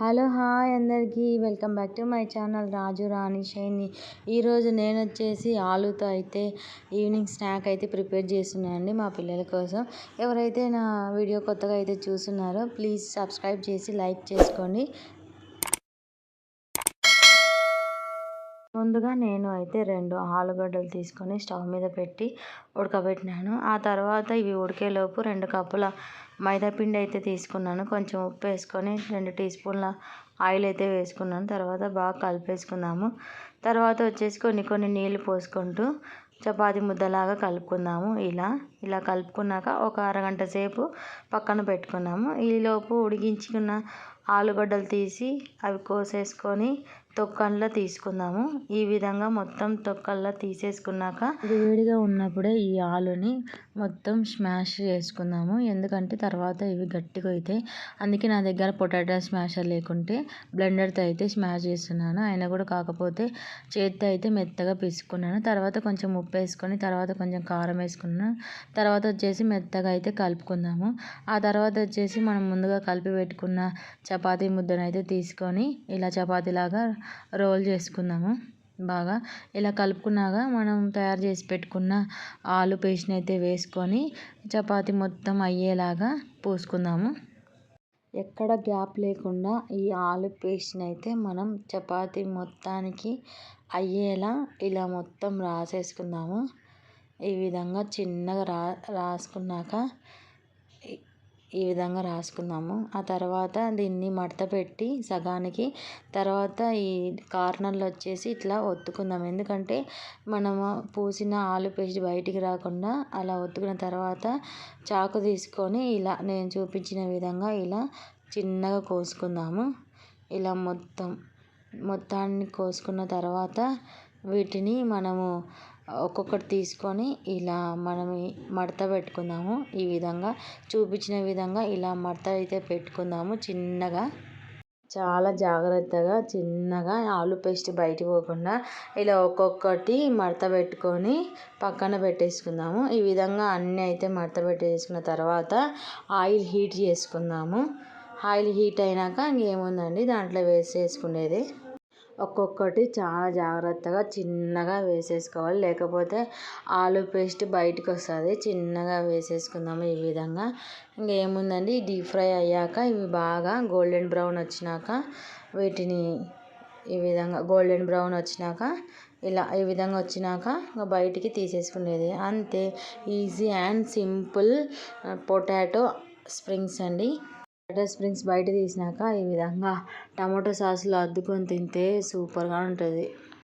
Hello hi అందరికీ welcome back to my channel Raju Rani Shaini. ఈరోజు నేను వచ్చేసి ఆలుతో అయితే ఈవినింగ్ స్నాక్ అయితే ప్రిపేర్ చేస్తున్నానండి మా పిల్లల కోసం. ఎవరైతే నా వీడియో కొత్తగా అయితే చూస్తున్నారో ప్లీజ్ సబ్స్క్రైబ్ చేసి లైక్ చేసుకోండి. ముందుగా నేను అయితే రెండు ఆలుగడ్డలు తీసుకొని స్టవ్ మీద పెట్టి ఉడకబెట్టినాను. ఆ తర్వాత ఇవి ఉడికేలోపు రెండు కప్పుల మైదాపిండి అయితే తీసుకున్నాను. కొంచెం ఉప్పు వేసుకొని రెండు టీ స్పూన్ల ఆయిల్ అయితే వేసుకున్నాను. తర్వాత బాగా కలిపేసుకున్నాము తర్వాత వచ్చేసి కొన్ని కొన్ని నీళ్ళు పోసుకుంటూ చపాతి ముద్దలాగా కలుపుకుందాము. ఇలా ఇలా కలుపుకున్నాక ఒక అరగంట సేపు పక్కన పెట్టుకున్నాము. ఈలోపు ఉడికించుకున్న ఆలుగడ్డలు తీసి అవి కోసేసుకొని తొక్కల్లా తీసుకుందాము. ఈ విధంగా మొత్తం తొక్కల్లా తీసేసుకున్నాక వేడిగా ఉన్నప్పుడే ఈ ఆలుని మొత్తం స్మాష్ చేసుకుందాము. ఎందుకంటే తర్వాత ఇవి గట్టిగా అవుతాయి అందుకే నా దగ్గర పొటాటో స్మాషర్ లేకుంటే బ్లెండర్తో అయితే స్మాష్ చేస్తున్నాను. అయినా కూడా కాకపోతే చేతితో అయితే మెత్తగా పిసుకున్నాను తర్వాత కొంచెం ఉప్పు వేసుకొని తర్వాత కొంచెం కారం వేసుకున్నాను. తర్వాత వచ్చేసి మెత్తగా అయితే కలుపుకుందాము. ఆ తర్వాత వచ్చేసి మనం ముందుగా కలిపి పెట్టుకున్న చపాతీ ముద్దను అయితే తీసుకొని ఇలా చపాతీలాగా రోల్ చేసుకుందాము. బాగా ఇలా కలుపుకున్నాక మనం తయారు చేసి పెట్టుకున్న ఆలు పేస్ట్ని అయితే వేసుకొని చపాతి మొత్తం అయ్యేలాగా పూసుకుందాము. ఎక్కడ గ్యాప్ లేకుండా ఈ ఆలు పేస్ట్ని అయితే మనం చపాతి మొత్తానికి అయ్యేలా ఇలా మొత్తం రాసేసుకుందాము. ఈ విధంగా చిన్నగా రా రాసుకున్నాక ఈ విధంగా రాసుకుందాము ఆ తర్వాత దీన్ని మడత పెట్టి సగానికి తర్వాత ఈ కార్నర్లు వచ్చేసి ఇట్లా ఒత్తుకుందాం. ఎందుకంటే మనము పూసిన ఆలు పేస్ట్ బయటికి రాకుండా అలా ఒత్తుకున్న తర్వాత చాకు తీసుకొని ఇలా నేను చూపించిన విధంగా ఇలా చిన్నగా కోసుకుందాము. ఇలా మొత్తం మొత్తాన్ని కోసుకున్న తర్వాత వీటిని మనము ఒక్కొక్కటి తీసుకొని ఇలా మనం మడత పెట్టుకుందాము. ఈ విధంగా చూపించిన విధంగా ఇలా మడత అయితే పెట్టుకుందాము చిన్నగా. చాలా జాగ్రత్తగా చిన్నగా ఆలు పేస్ట్ బయటికి పోకుండా ఇలా ఒక్కొక్కటి మడత పెట్టుకొని పక్కన పెట్టేసుకుందాము. ఈ విధంగా అన్నీ అయితే మడత పెట్టేసుకున్న తర్వాత ఆయిల్ హీట్ చేసుకుందాము. ఆయిల్ హీట్ అయినాక ఇంకేముందండి? దాంట్లో వేసేసుకునేది. ఒక్కొక్కటి చాలా జాగ్రత్తగా చిన్నగా వేసేసుకోవాలి. లేకపోతే ఆలు పేస్ట్ బయటకు వస్తుంది. చిన్నగా వేసేసుకుందాము ఈ విధంగా. ఇంకేముందండి డీప్ ఫ్రై అయ్యాక ఇవి బాగా గోల్డెన్ బ్రౌన్ వచ్చినాక వీటిని ఈ విధంగా గోల్డెన్ బ్రౌన్ వచ్చినాక ఇలా ఈ విధంగా వచ్చినాక బయటికి తీసేసుకునేది. అంతే. Easy and simple potato springs అండి. పొటాటో స్ప్రింగ్స్ బయట తీసినాక ఈ విధంగా టమాటో సాస్లో అద్దుకొని తింటే సూపర్గా ఉంటుంది.